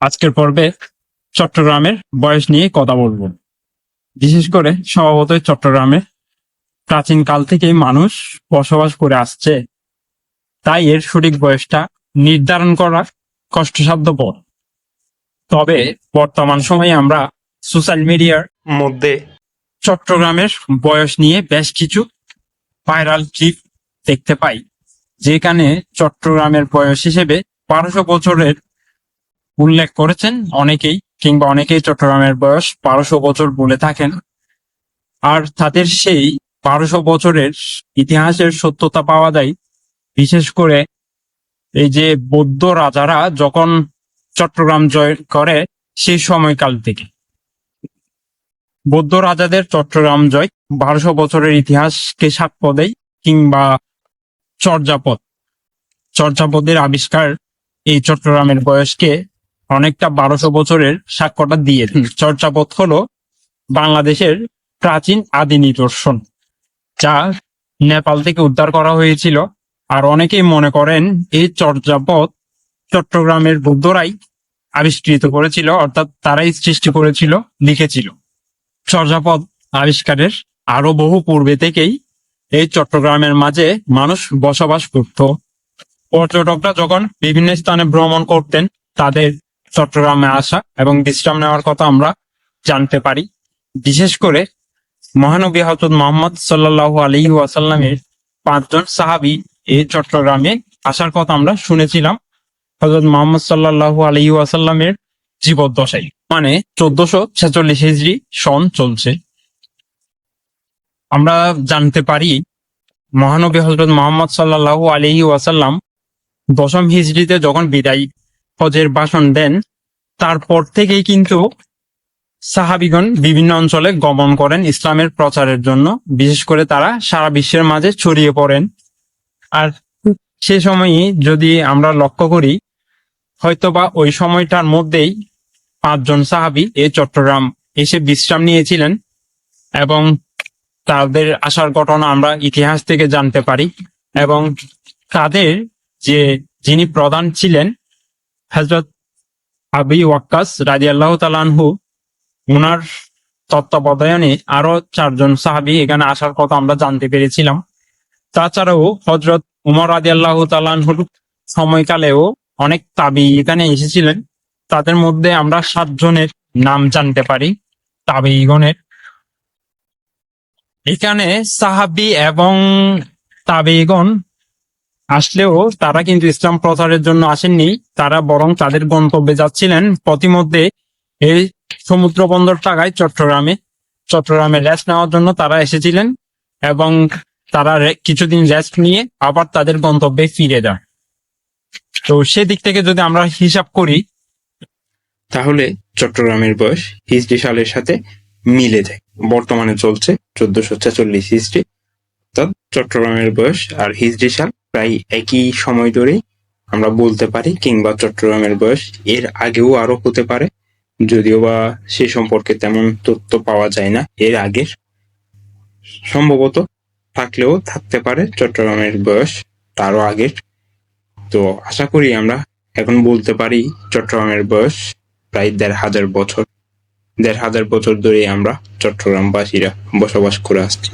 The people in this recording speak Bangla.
আজকের পর্বে চট্টগ্রামের বয়স নিয়ে কথা বলব। বিশেষ করে স্বভাবতই চট্টগ্রামে প্রাচীন কাল থেকেই মানুষ বসবাস করে আসছে। তাই এর সঠিক বয়সটা নির্ধারণ করা কষ্টসাধ্য পথ। তবে বর্তমান সময়ে আমরা সোশ্যাল মিডিয়ার মধ্যে চট্টগ্রামের বয়স নিয়ে বেশ কিছু ভাইরাল ক্লিপ দেখতে পাই। যেখানে চট্টগ্রামের বয়স হিসেবে বারোশো বছরের উল্লেখ করেছেন অনেকেই কিংবা অনেকেই চট্টগ্রামের বয়স বারোশো বছর বলে থাকেন। আর তাদের সেই বারোশো বছরের ইতিহাসের সত্যতা পাওয়া যায়, বিশেষ করে এই যে বৌদ্ধ রাজারা যখন চট্টগ্রাম জয় করে সেই সময়কাল থেকে। বৌদ্ধ রাজাদের চট্টগ্রাম জয় বারোশো বছরের ইতিহাসকে সাক্ষ্য দেয় কিংবা চর্যাপদ। চর্যাপদের আবিষ্কার এই চট্টগ্রামের বয়সকে অনেকটা বারোশো বছরের সাক্ষ্যটা দিয়ে। চর্যাপদ হলো বাংলাদেশের প্রাচীন আদি নিদর্শন যা নেপাল থেকে উদ্ধার করা হয়েছিল। আর অনেকেই মনে করেন এই চর্যাপদ চট্টগ্রামের বৌদ্ধরাই আবিষ্কৃত করেছিল অর্থাৎ তারাই সৃষ্টি করেছিল লিখেছিল। চর্যাপদ আবিষ্কারের আরও বহু পূর্বে থেকেই এই চট্টগ্রামের মাঝে মানুষ বসবাস করত। পর্যটকরা যখন বিভিন্ন স্থানে ভ্রমণ করতেন তাদের চট্টগ্রামে আসা এবং বিশ্রাম নেওয়ার কথা আমরা জানতে পারি। বিশেষ করে মহানবী হজরত মোহাম্মদ সাল্লাহ আলী ওয়াসাল্লামের পাঁচজন সাহাবি এই চট্টগ্রামে আসার কথা আমরা শুনেছিলাম। হজরত মোহাম্মদ সাল্লাহ আলী ওয়াসাল্লামের জীবদ্দশাই মানে চোদ্দশো ছেচল্লিশ হিজড়ি সন চলছে। আমরা জানতে পারি, মহানবী হজরত মোহাম্মদ সাল্লাহ আলী ওয়াসাল্লাম দশম হিজড়িতে যখন বিদায় হজের ভাষণ দেন। তারপর থেকেই কিন্তু সাহাবিগণ বিভিন্ন অঞ্চলে গমন করেন ইসলামের প্রচারের জন্য। বিশেষ করে তারা সারা বিশ্বের মাঝে ছড়িয়ে পড়েন। আর সে সময়ই যদি আমরা লক্ষ্য করি, হয়তোবা ওই সময়টার মধ্যেই পাঁচজন সাহাবি এ চট্টগ্রাম এসে বিশ্রাম নিয়েছিলেন এবং তাদের আসার ঘটনা আমরা ইতিহাস থেকে জানতে পারি এবং তাদের যে যিনি প্রধান ছিলেন হজরত আবি ওয়াক্কাস রাজি আল্লাহ তালানহু ওনার তত্ত্বাবধানে আরও চারজন সাহাবি এখানে আসার কথা আমরা জানতে পেরেছিলাম। তাছাড়াও হজরত উমর রাজি আল্লাহ তালানহুর সময়কালেও অনেক তাবি এখানে এসেছিলেন। তাদের মধ্যে আমরা সাতজনের নাম জানতে পারি, তাবিগণের। এখানে সাহাবি এবং তাবিগণ আসলেও তারা কিন্তু ইসলাম প্রচারের জন্য আসেননি। তারা বরং তাদের গন্তব্যে যাচ্ছিলেন। প্রতিমধ্যে এই সমুদ্র বন্দর টাকায় চট্টগ্রামে চট্টগ্রামে রেস্ট নেওয়ার জন্য তারা এসেছিলেন এবং তারা কিছুদিন রেস্ট নিয়ে আবার তাদের গন্তব্যে ফিরে যান। তো সেদিক থেকে যদি আমরা হিসাব করি, তাহলে চট্টগ্রামের বয়স হিজড়ি সালের সাথে মিলে যায়। বর্তমানে চলছে চোদ্দশো ছেচল্লিশ হিজড়ি অর্থাৎ চট্টগ্রামের বয়স আর হিজড়ি সাল প্রায় একই সময় ধরেই আমরা বলতে পারি কিংবা চট্টগ্রামের বয়স এর আগেও আরও হতে পারে। যদিও বা সে সম্পর্কে তেমন তথ্য পাওয়া যায় না। এর আগের সম্ভবত থাকলেও থাকতে পারে চট্টগ্রামের বয়স তারও আগের। তো আশা করি আমরা এখন বলতে পারি চট্টগ্রামের বয়স প্রায় দেড় হাজার বছর। দেড় হাজার বছর ধরে আমরা চট্টগ্রামবাসীরা বসবাস করে আসছি।